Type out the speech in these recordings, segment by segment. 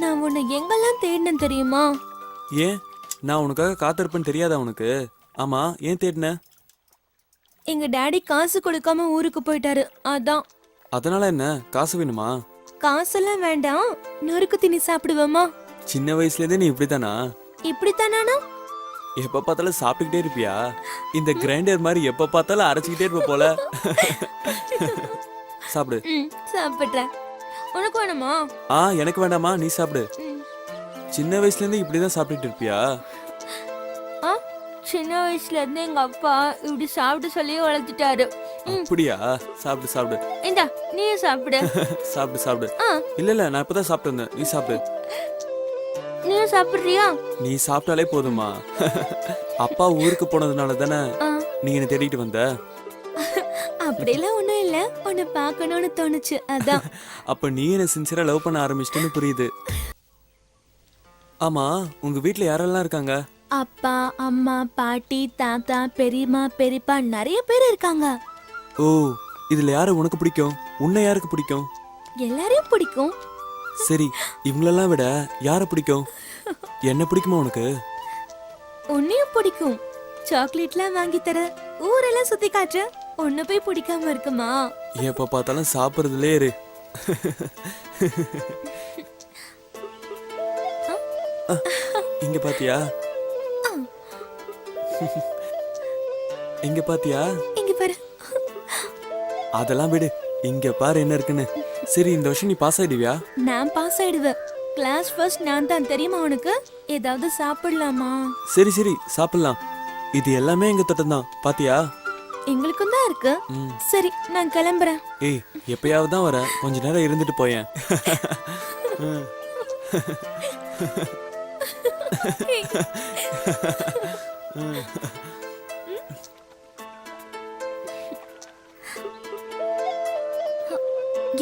நான் உன்னை எங்கெல்லாம் தேடினேன் தெரியுமா? ஏன்? நான் உனக்காக காத்திருப்பேன்னு தெரியாதா உனக்கு? ஆமா ஏன் தேடின? எங்க டாடி காசு கொடுக்காம ஊருக்கு போயிட்டாரு. அதான். அதனால என்ன? காசு வேணுமா? காசெல்லாம் வேண்டாம். நொறுக்கு திணி சாப்பிடுவோமா? சின்ன வயசுல இருந்தே நீ இப்படித்தானா? இப்படித்தானா எப்ப பார்த்தாலும் சாப்பிட்டுக்கிட்டே இருப்பியா? இந்த கிரைண்டர் மாதிரி எப்ப பார்த்தாலும் அரைச்சிக்கிட்டே இருப்ப போல. சாப்பிடு. சாப்பிட்றேன். உனக்கு வேணுமா? ஆ எனக்கு வேண்டாமா நீ சாப்பிடு. சின்ன வயசுல இருந்து இப்படிதான் சாப்பிட்டுட்டு இருப்பியா? ஆ சின்ன வயசுல இருந்து எங்க அப்பா இப்படி சாப்பிட்டு சொல்லி வளர்த்துட்டாரு. அப்படியா? சாப்பிடு சாப்பிடு. இந்தா நீயும் சாப்பிடு. சாப்பிடு சாப்பிடு. இல்ல இல்ல நான் இப்பதான் சாப்பிட்டு வந்தேன். நீ சாப்பிடு. நீயும் சாப்பிடுறியா? நீ சாப்பிட்டாலே போதுமா அப்பா ஊருக்கு போனதுனால தானே நீ என்ன தேடிட்டு வந்த? அப்படியெல்லாம் ஒண்ணும் இல்ல. உன்னை பார்க்கணும்னு தோணுச்சு. அதான். அப்ப நீ என்ன சின்சியரா லவ் பண்ண ஆரம்பிச்சிட்டேன்னு புரியுது. ஆமா உங்க வீட்ல யாரெல்லாம் இருக்காங்க? அப்பா அம்மா பாட்டி தாத்தா பெரியம்மா பெரியப்பா நிறைய பேர் இருக்காங்க. ஓ இதுல யாரு உனக்கு பிடிக்கும்? உன்னை யாருக்கு பிடிக்கும்? எல்லாரையும் பிடிக்கும். சரி இவங்களெல்லாம் விட யாரை பிடிக்கும்? என்ன பிடிக்குமா உனக்கு? உன்னையும் பிடிக்கும். சாக்லேட்லாம் வாங்கி தர ஊரெல்லாம் சுத்தி காட்டு. ஒன்னு போய் பிடிக்காம இருக்குமா? எப்ப பார்த்தாலும் சாப்பிடுறதுலே இரு. இங்க பாத்தியா? இங்க பாத்தியா? இங்க பாரு. அதெல்லாம் விடு. இங்க பாரு என்ன இருக்குன்னு. சரி இந்த வருஷம் நீ பாஸ் ஆயிடுவியா? நான் பாஸ் ஆயிடுவேன். கிளாஸ் ஃபர்ஸ்ட் நான் தான் தெரியுமா உனக்கு? ஏதாவது சாப்பிடலாமா? சரி சரி சாப்பிடலாம். இது எல்லாமே எங்க தோட்டம் தான் பாத்தியா? எங்களுக்கும் தான் இருக்கு. சரி நான் கிளம்புறேன். ஏய் எப்பயாவது தான் வர. கொஞ்ச நேரம் இருந்துட்டு போயேன்.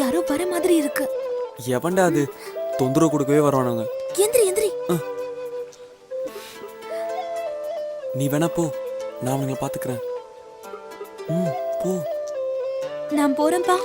யாரோ வர மாதிரி இருக்கு. எவன்டா அது? தொந்தரவு கொடுக்கவே வருவானுங்க. எந்திரி எந்திரி. நீ வேணா போ. நான் அவங்கள பாத்துக்கிறேன் ம் போ. நான் போறேன்ப்பா